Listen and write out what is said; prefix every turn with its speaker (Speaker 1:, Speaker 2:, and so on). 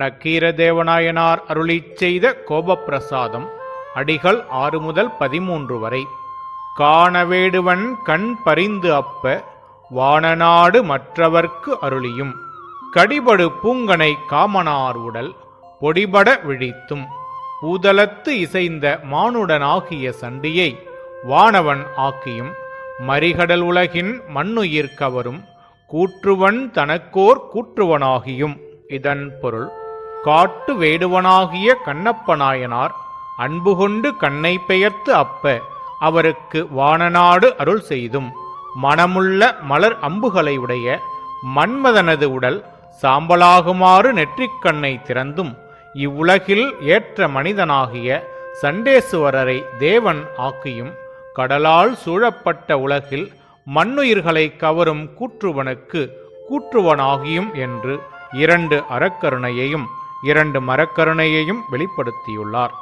Speaker 1: நக்கீரதேவநாயனார் அருளிச் செய்த கோபப்பிரசாதம் அடிகள் ஆறு முதல் பதிமூன்று வரை. காணவேடுவன் கண் பரிந்து அப்ப வானநாடு மற்றவர்க்கு அருளியும். கடிபடு பூங்கனை காமனார் உடல் பொடிபட விழித்தும். பூதலத்து இசைந்த மானுடனாகிய சண்டியை வானவன் ஆக்கியும். மறிகடல் உலகின் மண்ணுயிர் கவரும் கூற்றுவன் தனக்கோர் கூற்றுவனாகியும். இதன் பொருள் காட்டு வேடுவனாகிய கண்ணப்பநாயனார் அன்பு கொண்டு கண்ணை பெயர்த்து அப்ப அவருக்கு வானநாடு அருள் செய்தும் மனமுள்ள மலர் அம்புகளை உடைய மன்மதனது உடல் சாம்பலாகுமாறு நெற்றிக்கண்ணை திறந்தும் இவ்வுலகில் ஏற்ற மனிதனாகிய சண்டேசுவரரை தேவன் ஆக்கியும் கடலால் சூழப்பட்ட உலகில் மண்ணுயிர்களை கவரும் கூற்றுவனுக்கு கூற்றுவனாகியும் என்று இரண்டு அறக்கருணையையும் இரண்டு மரக்கருணையையும் வெளிப்படுத்தியுள்ளார்.